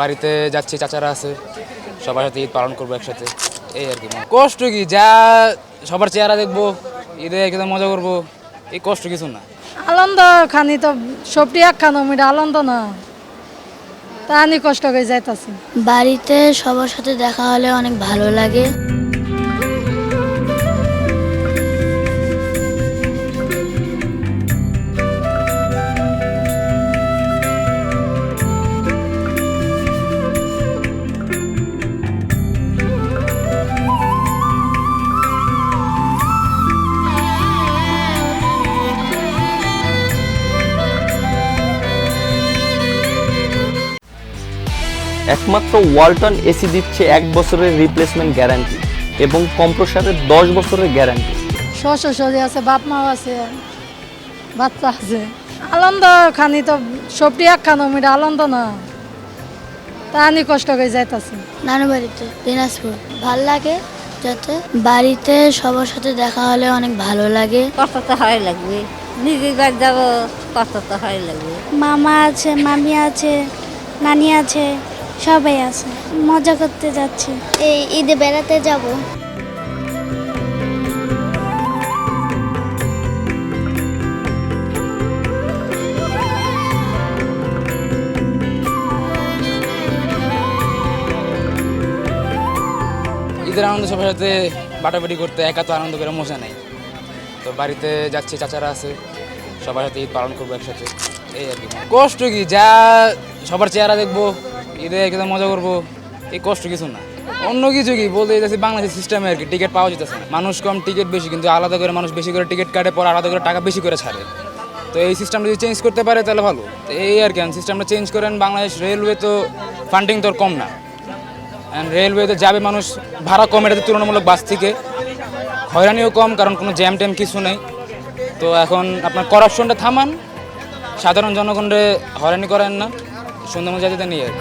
বাড়িতে যাচ্ছি চাচারা আছে সবার সাথে ঈদ পালন করব একসাথে। এই আর কি কষ্ট কি? যা সবার চেহারা দেখব ঈদে একদম মজা করব এই কষ্ট কিছু না। আনন্দ খানি তো সবটি এক খানো মিটা আনন্দ না। তা আমি কষ্ট করে যাইতাছি। বাড়িতে সবার সাথে দেখা হলে অনেক ভালো লাগে। একমাত্র ওয়ালটন এসি দিচ্ছে এক বছরের রিপ্লেসমেন্ট গ্যারান্টি এবং কম্প্রসারের দশ বছরের গ্যারান্টি শ্বশুর শরীর আছে বাপ মাও আছে বাচ্চা আছে। আনন্দ খানি তো সবটি এক খানো মিটা আনন্দ না। তা আমি কষ্ট করে যাইতাছি। নানু বাড়িতে দিনাজপুর। ভালো লাগে যাতে বাড়িতে সবার সাথে দেখা হলে অনেক ভালো লাগে। কষ্ট তো হয় লাগবে। নিজের বাড়ি যাব কষ্ট তো হয় লাগবে। মামা আছে মামি আছে নানি আছে। সবাই আছে। মজা করতে যাচ্ছে। এই ঈদে বেড়াতে যাব। ঈদের আনন্দ সবার সাথে বাটাবাটি করতে একা তো আনন্দ করে মজা নেই। তো বাড়িতে যাচ্ছি চাচারা আছে সবার সাথে ঈদ পালন করব একসাথে। এই আর কি। কষ্ট কি? যা সবার চেহারা দেখব ঈদে একসাথে মজা করব। এই কষ্ট কিছু না। অন্য কিছু কি? বলতে যাচ্ছি বাংলাদেশ সিস্টেমে আর কি টিকিট পাওয়া যেতেছে মানুষ কম টিকিট বেশি, কিন্তু আলাদা করে মানুষ বেশি করে টিকিট কাটে, পর আলাদা করে টাকা বেশি করে ছাড়ে। তো এই সিস্টেমটা যদি চেঞ্জ করতে পারে তাহলে ভালো। তো এই আর কি সিস্টেমটা চেঞ্জ করেন, বাংলাদেশ রেলওয়ে তো ফান্ডিং তোর কম না। অ্যান্ড রেলওয়েতে যাবে মানুষ, ভাড়া কম এটাতে তুলনামূলক বাস থেকে। হয়রানিও কম, কারণ কোনো জ্যাম ট্যাম কিছু নেই। তো এখন আপনার করাপশনটা থামান। সাধারণ জনগণরে হয়রানি করেন না। সুন্দরবন যেতে নিয়ে আর।